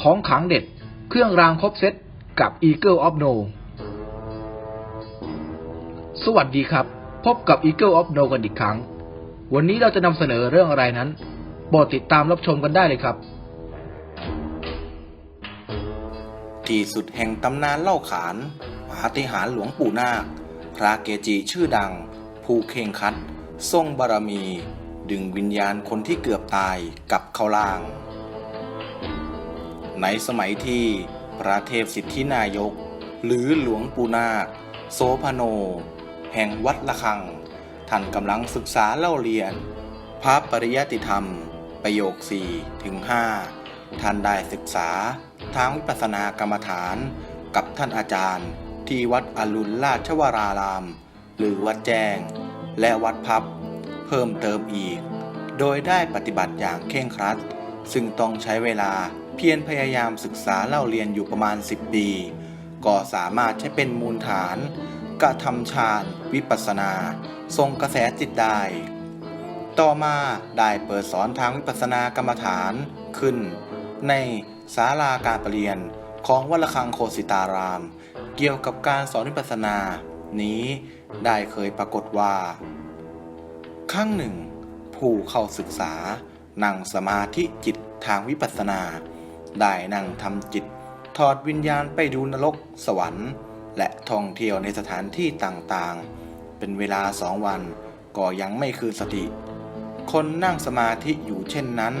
ของขังเด็ด เครื่องรางครบเซตกับ Eagle of No สวัสดีครับ พบกับ Eagle of No กันอีกครั้ง วันนี้เราจะนำเสนอเรื่องอะไรนั้นโปรดติดตามรับชมกันได้เลยครับ ที่สุดแห่งตำนานเล่าขานปาฏิหาริย์หลวงปู่นาค พระเกจิชื่อดัง ผู้เข่งคัด ทรงบารมี ดึงวิญญาณคนที่เกือบตายกับเขาลาง ในสมัยที่พระเทพสิทธินายก หรือหลวงปู่นาคโสพโน แห่งวัดละคัง ท่านกำลังศึกษาเล่าเรียน พระปริยติธรรม ประโยค4ถึง5ท่านได้ศึกษาทางวิปัสสนากรรมฐาน กับท่านอาจารย์ ที่วัดอรุณราชวราราม หรือวัดแจ้ง และวัดพับ เพิ่มเติมอีก โดยได้ปฏิบัติอย่างเคร่งครัด ซึ่งต้องใช้เวลา พียรพยายามศึกษาเล่าเรียนอยู่ประมาณ 10 ปี ก็สามารถใช้เป็นมูลฐานกระทำฌานวิปัสสนา ทรงกระแสจิตได้ ต่อมาได้เปิดสอนทางวิปัสสนากรรมฐานขึ้น ในศาลาการประเรียนของวัดระฆังโคสิตาราม เกี่ยวกับการสอนวิปัสสนา นี้ได้เคยปรากฏว่า ครั้งหนึ่ง ผู้เข้าศึกษานั่งสมาธิจิตทางวิปัสสนา ได้นั่งทำจิต ถอดวิญญาณไปดูนรกสวรรค์ และท่องเที่ยวในสถานที่ต่างๆ เป็นเวลาสองวันก็ยังไม่คืนสติ คนนั่งสมาธิอยู่เช่นนั้น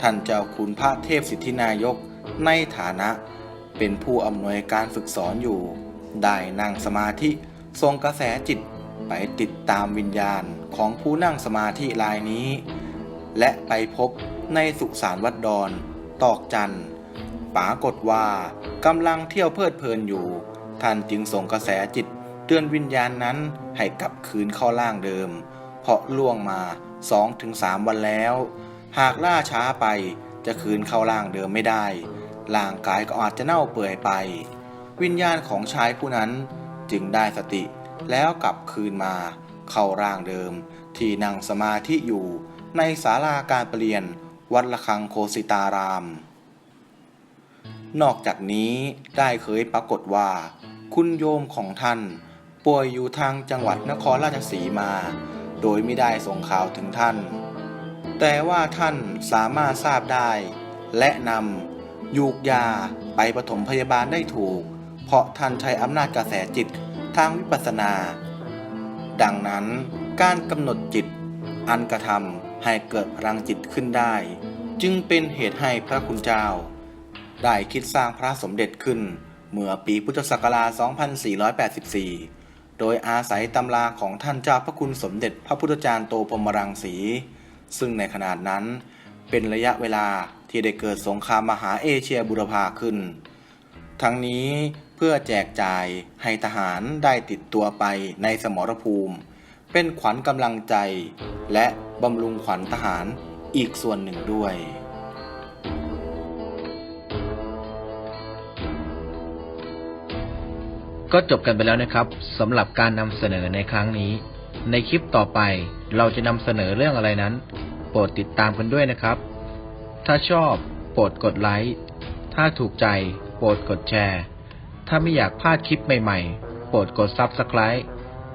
ท่านเจ้าคุณพระเทพสิทธินายกในฐานะเป็นผู้อำนวยการฝึกสอนอยู่ ได้นั่งสมาธิทรงกระแสจิตไปติดตามวิญญาณของผู้นั่งสมาธิรายนี้ และไปพบในสุสานวัดดอน ตอกจันปรากฏว่ากำลังเที่ยวเพลิดเพลินอยู่ ท่านจึงส่งกระแสจิตเตือนวิญญาณนั้นให้กลับคืนเข้าร่างเดิม เพราะล่วงมา2-3วันแล้ว หากล่าช้าไปจะคืนเข้าร่างเดิมไม่ได้ร่างกายก็อาจจะเน่าเปื่อยไป วิญญาณของชายผู้นั้นจึงได้สติแล้วกลับคืนมา เข้าร่างเดิม ที่นั่งสมาธิอยู่ในศาลาการประเรียน วัดละคังโคสิตาราม นอกจากนี้ได้เคยปรากฏว่า คุณโยมของท่านป่วยอยู่ทางจังหวัดนครราชสีมา โดยไม่ได้ส่งข่าวถึงท่าน แต่ว่าท่านสามารถทราบได้ และนำยูกยาไปปฐมพยาบาลได้ถูก เพราะท่านใช้อำนาจกระแสจิตทางวิปัสสนา ดังนั้นการกำหนดจิตอันกระทำ ให้เกิดพลังจิตขึ้นได้ จึงเป็นเหตุให้พระคุณเจ้า ได้คิดสร้างพระสมเด็จขึ้น เมื่อปีพุทธศักราช 2484 โดยอาศัยตำราของท่านเจ้าพระคุณสมเด็จพระพุทธจารย์โตพรหมรังสี ซึ่งในขนาดนั้นเป็นระยะเวลาที่ได้เกิดสงครามมหาเอเชียบุรพาขึ้น ทั้งนี้เพื่อแจกจ่ายให้ทหารได้ติดตัวไปในสมรภูมิ เป็นขวัญกำลังใจ และบำรุงขวัญทหารอีกส่วนหนึ่งด้วยก็จบกันไปแล้วนะครับสำหรับการนำเสนอในครั้งนี้ ในคลิปต่อไปเราจะนำเสนอเรื่องอะไรนั้น โปรดติดตามกันด้วยนะครับ ถ้าชอบโปรดกดไลค์ถ้าถูกใจ โปรดกดแชร์ ถ้าไม่อยากพลาดคลิปใหม่ๆ โปรดกด Subscribe